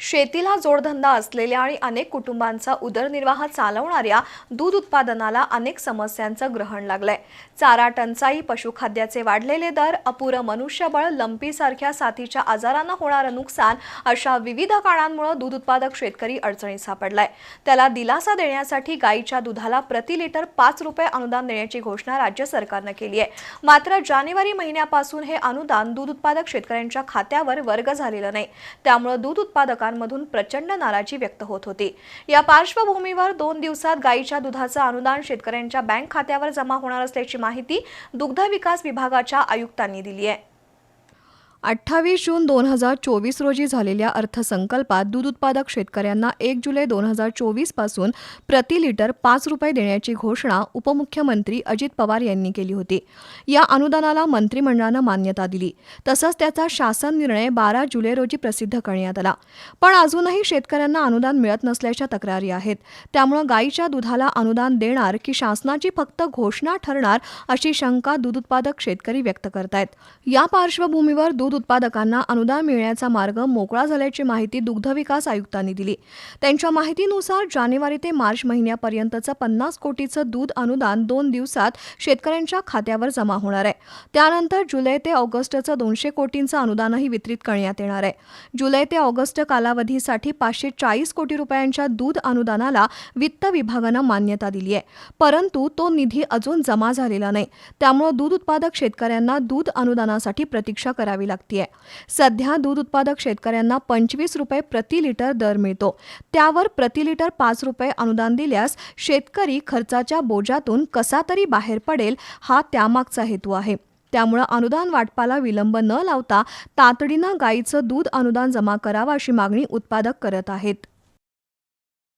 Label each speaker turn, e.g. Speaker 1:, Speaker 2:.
Speaker 1: शेतीला जोडधंदा असलेल्या आणि अनेक कुटुंबांचा उदरनिर्वाह चालवणाऱ्या दूध उत्पादनाला अनेक समस्यांचं ग्रहण लागलंय. चारा टंचाई पशुखाद्याचे वाढलेले दर अपुरं मनुष्यबळ लंपीसारख्या साथीच्या आजारांना होणारं नुकसान अशा विविध कारणांमुळे दूध उत्पादक शेतकरी अडचणीत सापडलाय. त्याला दिलासा देण्यासाठी गायीच्या दुधाला प्रति लिटर पाच रुपये अनुदान देण्याची घोषणा राज्य सरकारनं केली आहे मात्र जानेवारी महिन्यापासून हे अनुदान दूध उत्पादक शेतकऱ्यांच्या खात्यावर वर्ग झालेलं नाही. त्यामुळे दूध उत्पादकांमधून प्रचंड नाराजी व्यक्त होत होती. या पार्श्वभूमीवर दोन दिवसात गायीच्या दुधाचं अनुदान शेतकऱ्यांच्या बँक खात्यावर जमा होणार असल्याची माहिती दुग्ध विकास विभागाच्या आयुक्तांनी दिली आहे. अठ्ठावीस जून दोन हजार चोवीस रोजी झालेल्या अर्थसंकल्पात दूध उत्पादक शेतकऱ्यांना एक जुलै दोन हजार चोवीसपासून प्रति लिटर पाच रुपये देण्याची घोषणा उपमुख्यमंत्री अजित पवार यांनी केली होती. या अनुदानाला मंत्रिमंडळानं मान्यता दिली. तसंच त्याचा शासन निर्णय बारा जुलै रोजी प्रसिद्ध करण्यात आला. पण अजूनही शेतकऱ्यांना अनुदान मिळत नसल्याच्या तक्रारी आहेत. त्यामुळे गायीच्या दुधाला अनुदान देणार की शासनाची फक्त घोषणा ठरणार अशी शंका दूध उत्पादक शेतकरी व्यक्त करतायत. या पार्श्वभूमीवर दूध दूध उत्पादकांना अनुदान मिळण्याचा मार्ग मोकळा झाल्याची माहिती दुग्धविकास आयुक्तांनी दिली. त्यांच्या माहितीनुसार जानेवारी ते मार्च महिन्यापर्यंतचं पन्नास कोटीचं दूध अनुदान दोन दिवसात शेतकऱ्यांच्या खात्यावर जमा होणार आहे. त्यानंतर जुलै ते ऑगस्टचं दोनशे कोटींचं अनुदानही वितरित करण्यात येणार आहे. जुलै ते ऑगस्ट कालावधीसाठी पाचशे चाळीस कोटी रुपयांच्या दूध अनुदानाला वित्त विभागानं मान्यता दिली आहे. परंतु तो निधी अजून जमा झालेला नाही. त्यामुळे दूध उत्पादक शेतकऱ्यांना दूध अनुदानासाठी प्रतीक्षा करावी लागते. सध्या दूध उत्पादक शेतकऱ्यांना पंचवीस रुपये प्रति लिटर दर मिळतो. त्यावर प्रति लिटर पाच रुपये अनुदान दिल्यास शेतकरी खर्चाच्या बोजातून कसा तरी बाहेर पडेल हा त्यामागचा हेतू आहे. त्यामुळं अनुदान वाटपाला विलंब न लावता तातडीनं गायीचं दूध अनुदान जमा करावं अशी मागणी उत्पादक करत आहेत.